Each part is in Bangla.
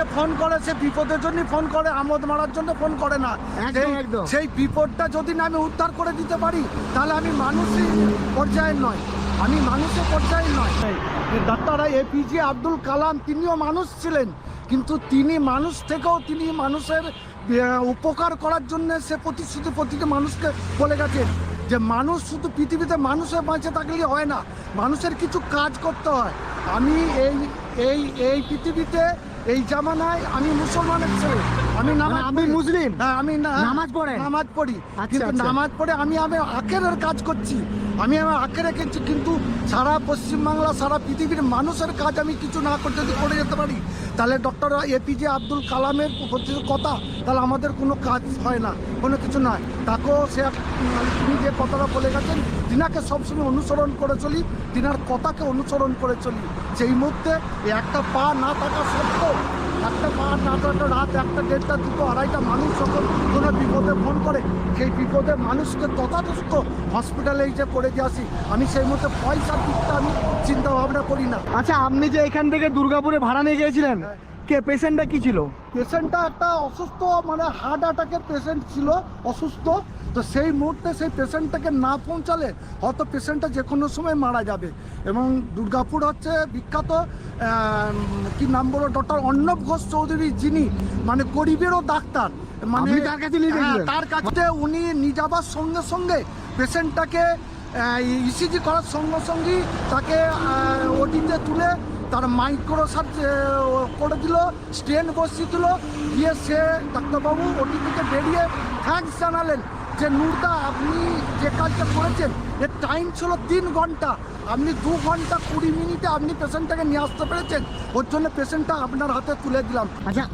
যে ফোন করে সে বিপদের জন্য ফোন করে আমোদ মারার জন্য ফোন করে না। সেই বিপদটা যদি না আমি উদ্ধার করে দিতে পারি তাহলে আমি মানুষই পর্যায়ের নয়। আমি মানুষের পর্যায়ে নয়। ডাক্তার এপিজে আব্দুল কালাম তিনিও মানুষ ছিলেন। কিন্তু তিনি মানুষ থেকেও তিনি মানুষের উপকার করার জন্য সে প্রতিশ্রুতি প্রতিটি মানুষকে বলে গেছেন যে মানুষ শুধু পৃথিবীতে মানুষের বাঁচে থাকলে হয় না মানুষের কিছু কাজ করতে হয়। আমি এই এই এই পৃথিবীতে এই জামানায় আমি মুসলমানের ছেলে আমি নামাজ আমি মুসলিম? হ্যাঁ আমি নামাজ পড়ে নামাজ পড়ি আচ্ছা, কিন্তু আচ্ছা। নামাজ পড়ে আমি আমি আখেরের কাজ করছি আমি আমার আঁকে রেখেছি, কিন্তু সারা পশ্চিমবাংলা, সারা পৃথিবীর মানুষের কাজ আমি কিছু না করতে যদি করে যেতে পারি, তাহলে ডক্টর এপিজে আব্দুল কালামের প্রতি কথা, তাহলে আমাদের কোনো কাজ হয় না, কোনো কিছু নয় তাকেও সে তিনি যে কথাটা বলে গেছেন, তিনাকে সবসময় অনুসরণ করে চলি, তিনার কথাকে অনুসরণ করে চলি। সেই মুহূর্তে একটা পা না থাকা সত্ত্বেও একটা পা না রাত একটা দেড়টা দুটো আড়াইটা মানুষ যখন কোনো বিপদে ফোন করে সেই বিপদে মানুষকে তথাযথ হসপিটালে যে করে দিয়ে আসি। আমি সেই মুহূর্তে পয়সার দিকটা আমি চিন্তা ভাবনা করি না। আচ্ছা আপনি যে এখান থেকে দুর্গাপুরে ভাড়া নিয়ে গিয়েছিলেন হ্যাঁ। কে পেশেন্টটা কি ছিল? পেশেন্টটা একটা অসুস্থ মানে হার্ট অ্যাটাকের পেশেন্ট ছিল অসুস্থ। তো সেই মুহূর্তে সেই পেশেন্টটাকে না পৌঁছালে হয়তো পেশেন্টটা যে কোনো সময় মারা যাবে। এবং দুর্গাপুর হচ্ছে বিখ্যাত কি নাম বলো ডক্টর অর্ণব ঘোষ চৌধুরী যিনি মানে গরিবেরও ডাক্তার মানে তার কাছে হ্যাঁ? তার কাছে উনি নিয়ে যাবার সঙ্গে সঙ্গে পেশেন্টটাকে ইসিজি করার সঙ্গে সঙ্গেই তাকে ওটিতে তুলে তার মাইক্রো করে দিল স্টেন বসিয়ে দিল দিয়ে সে ডাক্তারবাবু ওটি থেকে বেরিয়ে থ্যাঙ্কস জানালেন যে নুরদা আপনি যে কাজটা করেছেন এর টাইম ছিল তিন ঘণ্টা আপনি দু ঘণ্টা কুড়ি মিনিটে আপনি পেশেন্টটাকে নিয়ে আসতে পেরেছেন ওর জন্য পেশেন্টটা আপনার হাতে তুলে দিলাম। আচ্ছা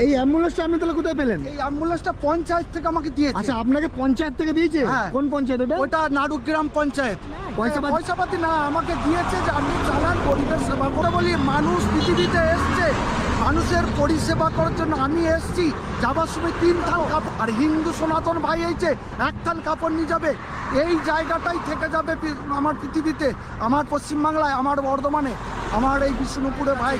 এই অ্যাম্বুলেন্সটা আপনি তাহলে কোথায় পেলেন? এই অ্যাম্বুলেন্সটা পঞ্চায়েত থেকে আমাকে দিয়েছে। আচ্ছা আপনাকে পঞ্চায়েত থেকে দিয়েছে? হ্যাঁ। কোন পঞ্চায়েত ওটা? ওটা নাড়ুগ্রাম পঞ্চায়েত। পয়সা পাতি- না আমাকে দিয়েছে যে আপনি চালান গরিবের সেবা করে বলি মানুষ পৃথিবীতে এসছে। মানুষের পরিষেবা করার জন্য আমি এসছি। যাবার সময় তিন থাল কাপড় আর হিন্দু সনাতন ভাই এইছে এক থাল কাপড় নিয়ে যাবে এই জায়গাটাই থেকে যাবে আমার পৃথিবীতে আমার পশ্চিমবাংলায় আমার বর্ধমানে আমার এই বিষ্ণুপুরে ভাই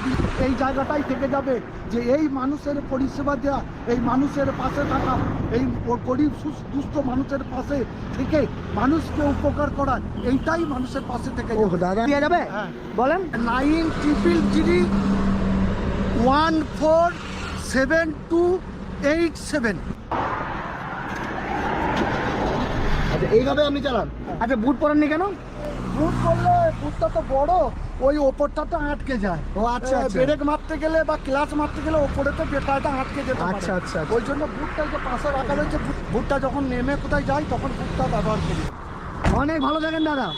এই জায়গাটাই থেকে যাবে যে এই মানুষের পরিষেবা দেওয়া এই মানুষের পাশে থাকা এই গরিব দুস্থ মানুষের পাশে থেকে মানুষকে উপকার করা এইটাই মানুষের পাশে থেকে দাদা যাবে। হ্যাঁ। বলেন। Nine triple three one four seven two eight seven. আচ্ছা এইভাবে আপনি চালান? আচ্ছা বুট পরেননি কেন? বুট করলে বুটটা তো বড় ওই ওপরটা তো আটকে যায়। ও, আচ্ছা, আচ্ছা। ব্রেক মারতে গেলে বা ক্লাচ মারতে গেলে ওপরে তো বেটাটা আটকে যেতে আচ্ছা, আচ্ছা, আচ্ছা। ওই জন্য বুটটা যে পাশে রাখা রয়েছে বুট- বুটটা যখন নেমে কোথায় যায় তখন বুটটা ব্যবহার করি। অনেক ভালো থাকেন দাদা।